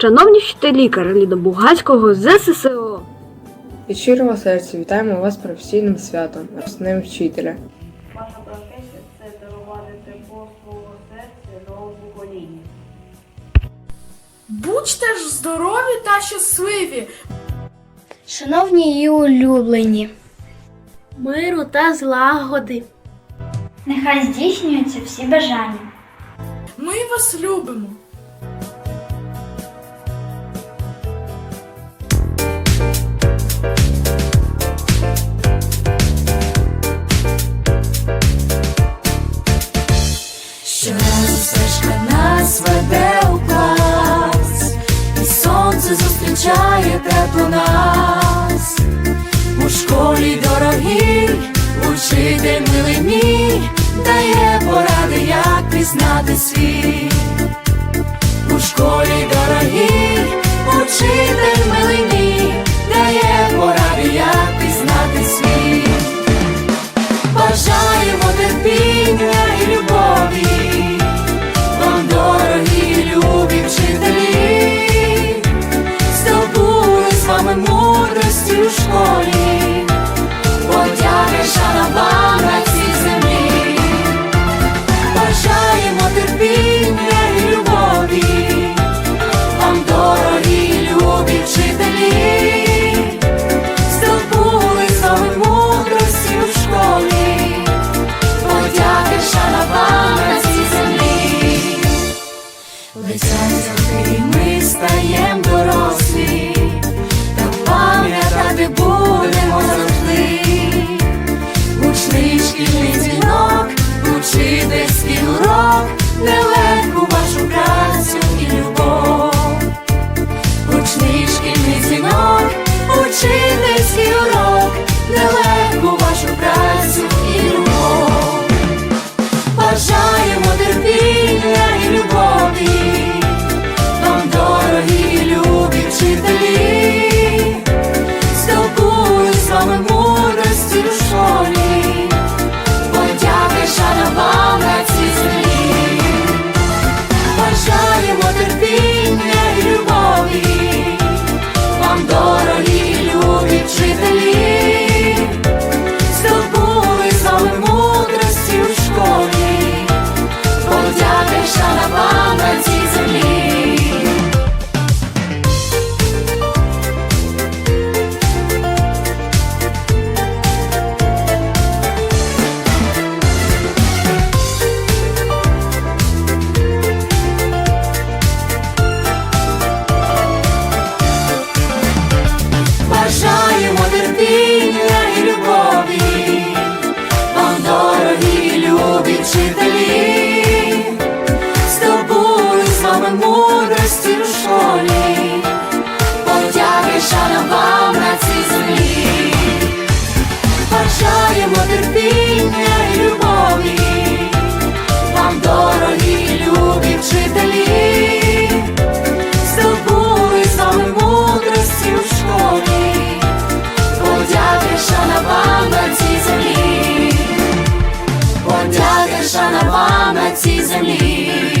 Шановні вчителі Кароліна Бугацького ЗССО. Від щирого серця вітаємо вас професійним святом, Днем вчителя. Ваша професія це дарувати тепло свого серця новому поколінню. Будьте ж здорові та щасливі! Шановні і улюблені, Миру та злагоди. нехай здійснюються всі бажання. Ми вас любимо! Нас. У школі дорогі, учитель милий мій, дає поради, як пізнати світ. У школі дорогі, учитель милий мій, у школі, подяки на землі, бажаємо терпіння любові, вам дорогі любі вчителі. Здобули з мудрості у школі, подяки шана вам на цій землі. Летять роки, ми стаєм дорослі, у подяки шана вам на цій землі. Бажаємо терпіння і любові, вам дорогі любі вчителі, здобули вами мудрості у школі, подяки шана вам на цій землі, подяки шана вам на цій землі.